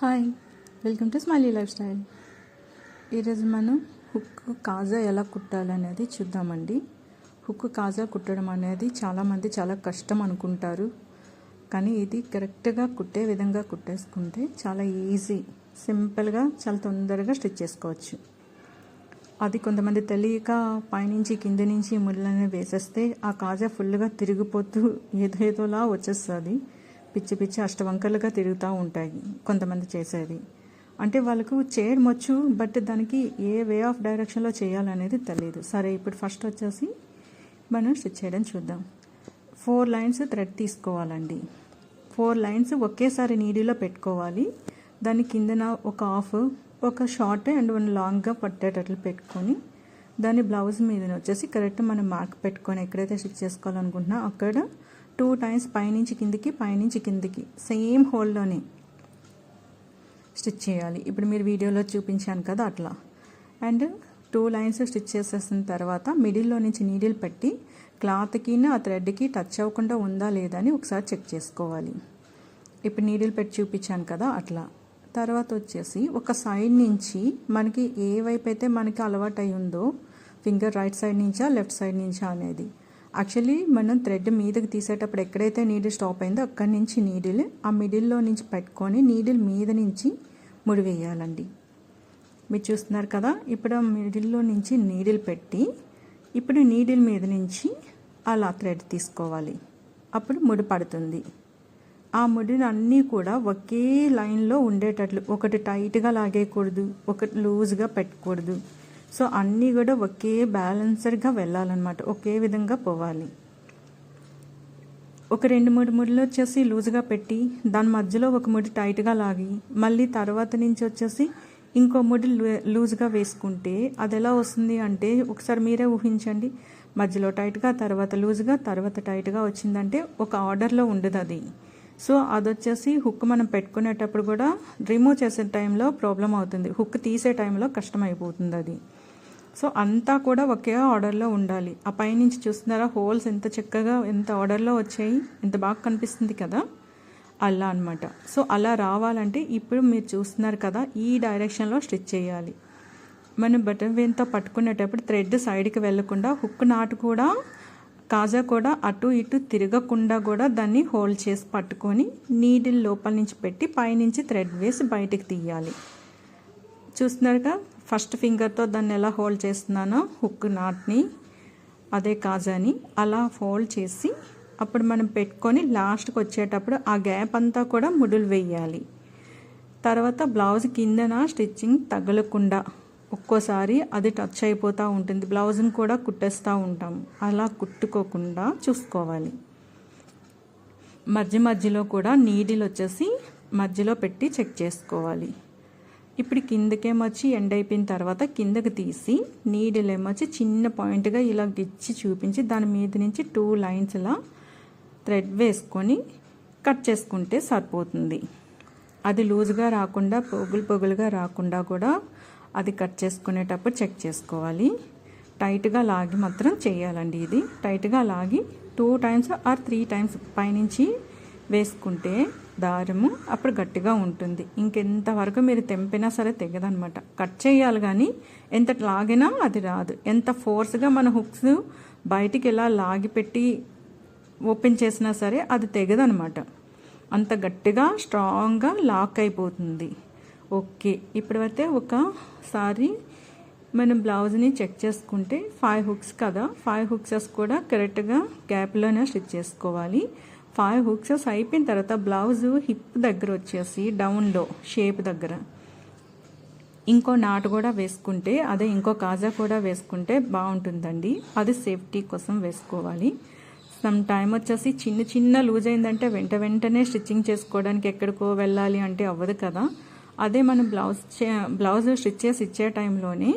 Hi welcome to smiley lifestyle ఈరోజు మనం hook కాజా ఎలా కుట్టాలనేది చూద్దామండి. హుక్ కాజా కుట్టడం అనేది చాలామంది చాలా కష్టం అనుకుంటారు. కానీ ఇది కరెక్ట్గా కుట్టే విధంగా కుట్టేసుకుంటే చాలా ఈజీ సింపుల్గా చాలా తొందరగా స్టిచ్ చేసుకోవచ్చు. అది కొంతమంది తెలియక పైనుంచి కింద నుంచి ముళ్ళని వేసేస్తే ఆ కాజా ఫుల్గా తిరిగిపోతూ ఏదో ఏదోలా వచ్చేస్తుంది. పిచ్చి పిచ్చి అష్టవంకలుగా తిరుగుతూ ఉంటాయి కొంతమంది చేసేది. అంటే వాళ్ళకు చేయడం వచ్చు బట్ దానికి ఏ వే ఆఫ్ డైరెక్షన్లో చేయాలనేది తెలియదు సరే ఇప్పుడు ఫస్ట్ వచ్చేసి మనం స్టిచ్ చేయడం చూద్దాం. ఫోర్ లైన్స్ థ్రెడ్ తీసుకోవాలండి. ఫోర్ లైన్స్ ఒకేసారి నీడిలో పెట్టుకోవాలి. దాని కిందన ఒక హాఫ్ ఒక షార్ట్ అండ్ వన్ లాంగ్గా పట్టేటట్లు పెట్టుకొని దాని బ్లౌజ్ మీద వచ్చేసి కరెక్ట్ మనం మార్క్ పెట్టుకొని ఎక్కడైతే స్టిచ్ చేసుకోవాలనుకుంటున్నా అక్కడ టూ టైమ్స్ పైనుంచి కిందికి పైనుంచి కిందికి. సేమ్ హోల్లోనే స్టిచ్ చేయాలి. ఇప్పుడు మీరు వీడియోలో చూపించాను కదా అట్లా. అండ్ టూ లైన్స్ స్టిచ్ చేసేసిన తర్వాత మిడిల్లో నుంచి నీడిల్ పెట్టి క్లాత్కి ఆ థ్రెడ్కి టచ్ అవ్వకుండా ఉందా లేదా అని ఒకసారి చెక్ చేసుకోవాలి. ఇప్పుడు నీడిల్ పెట్టి చూపించాను కదా అట్లా. తర్వాత వచ్చేసి ఒక సైడ్ నుంచి మనకి ఏ వైపు అయితే మనకి అలవాటు అయి ఉందో ఫింగర్ రైట్ సైడ్ నుంచా లెఫ్ట్ సైడ్ నుంచా అనేది. యాక్చువల్లీ మనం థ్రెడ్ మీదకి తీసేటప్పుడు ఎక్కడైతే నీడిల్ స్టాప్ అయిందో అక్కడి నుంచి నీడిల్ ఆ మిడిల్లో నుంచి పెట్టుకొని నీడిల్ మీద నుంచి ముడివేయాలండి మీరు చూస్తున్నారు కదా ఇప్పుడు మిడిల్లో నుంచి నీడిల్ పెట్టి ఇప్పుడు నీడిల్ మీద నుంచి అలా థ్రెడ్ తీసుకోవాలి. అప్పుడు ముడి పడుతుంది. ఆ ముడిని అన్నీ కూడా ఒకే లైన్లో ఉండేటట్లు ఒకటి టైట్గా లాగేయకూడదు ఒకటి లూజ్గా పెట్టకూడదు. సో అన్నీ కూడా ఒకే బ్యాలెన్సర్గా వెళ్ళాలన్నమాట. ఒకే విధంగా పోవాలి. ఒక రెండు మూడు ముడిలు వచ్చేసి లూజ్గా పెట్టి దాని మధ్యలో ఒక ముడి టైట్గా లాగి మళ్ళీ తర్వాత నుంచి వచ్చేసి ఇంకో ముడి లూజ్గా వేసుకుంటే అది ఎలా వస్తుంది అంటే ఒకసారి మీరే ఊహించండి. మధ్యలో టైట్గా తర్వాత లూజ్గా తర్వాత టైట్గా వచ్చిందంటే ఒక ఆర్డర్లో ఉండదు అది. సో అది వచ్చేసి హుక్ మనం పెట్టుకునేటప్పుడు కూడా రిమూవ్ చేసే టైంలో ప్రాబ్లం అవుతుంది. హుక్ తీసే టైంలో కష్టం అయిపోతుంది అది. సో అంతా కూడా ఒకే ఆర్డర్లో ఉండాలి. ఆ పైనుంచి చూస్తున్నారా హోల్స్ ఎంత చక్కగా ఎంత ఆర్డర్లో వచ్చాయి ఎంత బాగా కనిపిస్తుంది కదా? అలా అనమాట సో అలా రావాలంటే ఇప్పుడు మీరు చూస్తున్నారు కదా ఈ డైరెక్షన్లో స్టిచ్ చేయాలి. మనం బటన్ వేన్తో పట్టుకునేటప్పుడు థ్రెడ్ సైడ్కి వెళ్ళకుండా హుక్ నాటు కూడా కాజా కూడా అటు ఇటు తిరగకుండా కూడా దాన్ని హోల్డ్ చేసి పట్టుకొని నీడిల్ లోపల నుంచి పెట్టి పైనుంచి థ్రెడ్ వేసి బయటికి తీయాలి. చూస్తున్నారుగా? ఫస్ట్ ఫింగర్తో దాన్ని ఎలా హోల్డ్ చేస్తున్నానో హుక్ నాట్ని అదే కాజాని అలా ఫోల్డ్ చేసి అప్పుడు మనం పెట్టుకొని లాస్ట్కి వచ్చేటప్పుడు ఆ గ్యాప్ అంతా కూడా ముడులు వేయాలి. తర్వాత బ్లౌజ్ కిందన స్టిచ్చింగ్ తగలకుండా ఒక్కోసారి అది టచ్ అయిపోతూ ఉంటుంది. బ్లౌజ్ని కూడా కుట్టేస్తూ ఉంటాం. అలా కుట్టుకోకుండా చూసుకోవాలి. మధ్య మధ్యలో కూడా నీడిల్ వచ్చేసి మధ్యలో పెట్టి చెక్ చేసుకోవాలి. ఇప్పుడు కిందకేమొచ్చి ఎండ్ అయిపోయిన తర్వాత కిందకి తీసి నీడిల్ ఏమొచ్చి చిన్న పాయింట్గా ఇలా గిచ్చి చూపించి దాని మీద నుంచి టూ లైన్స్ ఇలా థ్రెడ్ వేసుకొని కట్ చేసుకుంటే సరిపోతుంది. అది లూజ్గా రాకుండా పొగులు పొగులుగా రాకుండా కూడా అది కట్ చేసుకునేటప్పుడు చెక్ చేసుకోవాలి. టైట్గా లాగి మాత్రం చేయాలండి ఇది. టైట్గా లాగి two times or three times పైనుంచి వేసుకుంటే దారము అప్పుడు గట్టిగా ఉంటుంది. ఇంకెంతవరకు మీరు తెంపినా సరే తెగదనమాట కట్ చేయాలి కానీ ఎంత లాగినా అది రాదు. ఎంత ఫోర్స్గా మన హుక్స్ బయటికి ఎలా లాగిపెట్టి ఓపెన్ చేసినా సరే అది తెగదనమాట అంత గట్టిగా స్ట్రాంగ్గా లాక్ అయిపోతుంది. ఓకే ఇప్పుడైతే ఒకసారి మనం బ్లౌజ్ని చెక్ చేసుకుంటే ఫైవ్ హుక్స్ కదా. ఫైవ్ హుక్సెస్ కూడా కరెక్ట్గా గ్యాప్లోనే స్టిచ్ చేసుకోవాలి. ఫైవ్ హుక్సెస్ అయిపోయిన తర్వాత బ్లౌజ్ హిప్ దగ్గర వచ్చేసి డౌన్లో షేప్ దగ్గర. ఇంకో నాటు కూడా వేసుకుంటే అదే ఇంకో కాజా కూడా వేసుకుంటే బాగుంటుందండి. అది సేఫ్టీ కోసం వేసుకోవాలి. సమ్ టైం వచ్చేసి చిన్న చిన్న లూజ్ అయిందంటే వెంట వెంటనే స్టిచ్చింగ్ చేసుకోవడానికి ఎక్కడికో వెళ్ళాలి అంటే అవ్వదు కదా. అదే మనం బ్లౌజ్ చే బ్లౌజ్ స్టిచ్ చేసి ఇచ్చే టైంలోనే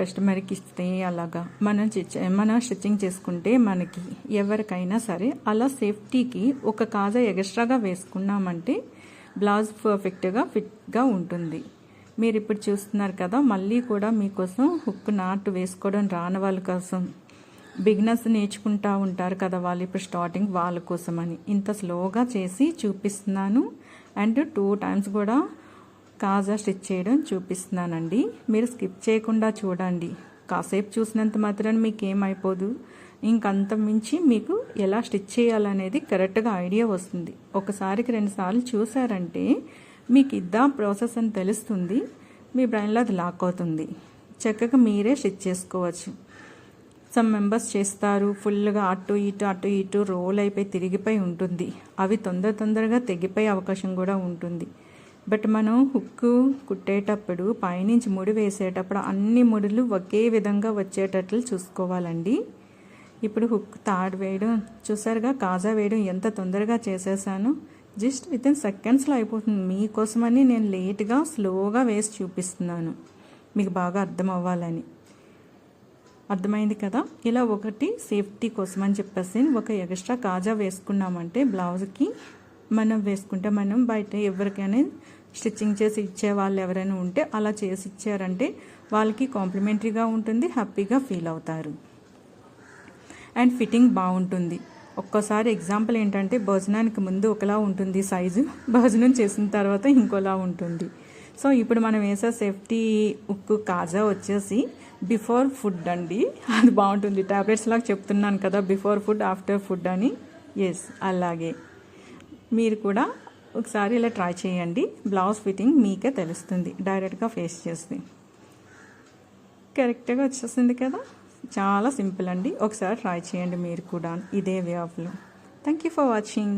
కస్టమర్కి ఇస్తే అలాగా. మనం మనం స్టిచ్చింగ్ చేసుకుంటే మనకి ఎవరికైనా సరే అలా సేఫ్టీకి ఒక కాజా ఎక్స్ట్రాగా వేసుకున్నామంటే బ్లౌజ్ పర్ఫెక్ట్గా ఫిట్గా ఉంటుంది. మీరు ఇప్పుడు చూస్తున్నారు కదా మళ్ళీ కూడా మీకోసం హుక్ నాట్ వేసుకోవడం రాని వాళ్ళ కోసం. బిగినర్స్ నేర్చుకుంటూ ఉంటారు కదా వాళ్ళు ఇప్పుడు స్టార్టింగ్ వాళ్ళ కోసం అని ఇంత స్లోగా చేసి చూపిస్తున్నాను. అండ్ టూ టైమ్స్ కూడా కాజా స్టిచ్ చేయడం చూపిస్తున్నానండి. మీరు స్కిప్ చేయకుండా చూడండి. కాసేపు చూసినంత మాత్రం మీకు ఏమైపోదు ఇంకంత మించి మీకు ఎలా స్టిచ్ చేయాలనేది కరెక్ట్గా ఐడియా వస్తుంది. ఒకసారికి రెండుసార్లు చూసారంటే మీకు ఇద్దా ప్రాసెస్ అని తెలుస్తుంది. మీ బ్రెయిన్లో అది లాక్ అవుతుంది. చక్కగా మీరే స్టిచ్ చేసుకోవచ్చు. సమ్ మెంబర్స్ చేస్తారు. ఫుల్గా అటు ఇటు అటు ఇటు రోల్ అయిపోయి తిరిగిపోయి ఉంటుంది. అవి తొందర తొందరగా తెగిపోయే అవకాశం కూడా ఉంటుంది. బట్ మనం హుక్ కుట్టేటప్పుడు పైనుంచి ముడి వేసేటప్పుడు అన్ని ముడులు ఒకే విధంగా వచ్చేటట్లు చూసుకోవాలండి. ఇప్పుడు హుక్ తాడు వేయడం చూసారుగా కాజా వేయడం ఎంత తొందరగా చేసేసాను? జస్ట్ విత్ ఇన్ సెకండ్స్లో అయిపోతుంది. మీకోసమని నేను లేట్గా స్లోగా వేసి చూపిస్తున్నాను. మీకు బాగా అర్థం అవ్వాలని అర్థమైంది కదా? ఇలా ఒకటి సేఫ్టీ కోసం అని చెప్పేసి ఒక ఎక్స్ట్రా కాజా వేసుకున్నామంటే బ్లౌజ్కి మనం వేసుకుంటే మనం బయట ఎవరికైనా స్టిచ్చింగ్ చేసి ఇచ్చే వాళ్ళు ఎవరైనా ఉంటే అలా చేసి ఇచ్చారంటే వాళ్ళకి కాంప్లిమెంటరీగా ఉంటుంది హ్యాపీగా ఫీల్ అవుతారు. అండ్ ఫిట్టింగ్ బాగుంటుంది. ఒక్కోసారి ఎగ్జాంపుల్ ఏంటంటే భోజనానికి ముందు ఒకలా ఉంటుంది సైజు భోజనం చేసిన తర్వాత ఇంకోలా ఉంటుంది. సో ఇప్పుడు మనం వేసే సేఫ్టీ ఉక్కు కాజా వచ్చేసి బిఫోర్ ఫుడ్ అండి. అది బాగుంటుంది. టాబ్లెట్స్ లాగా చెప్తున్నాను కదా బిఫోర్ ఫుడ్ ఆఫ్టర్ ఫుడ్ అని. ఎస్ అలాగే. మీరు కూడా ఒకసారి ఇలా ట్రై చేయండి. బ్లౌజ్ ఫిట్టింగ్ మీకే తెలుస్తుంది. డైరెక్ట్గా ఫేస్ చేసి కరెక్ట్గా వచ్చేసింది కదా? చాలా సింపుల్ అండి. ఒకసారి ట్రై చేయండి మీరు కూడా. ఇదే వే ఆఫ్లో థ్యాంక్ యూ ఫర్ వాచింగ్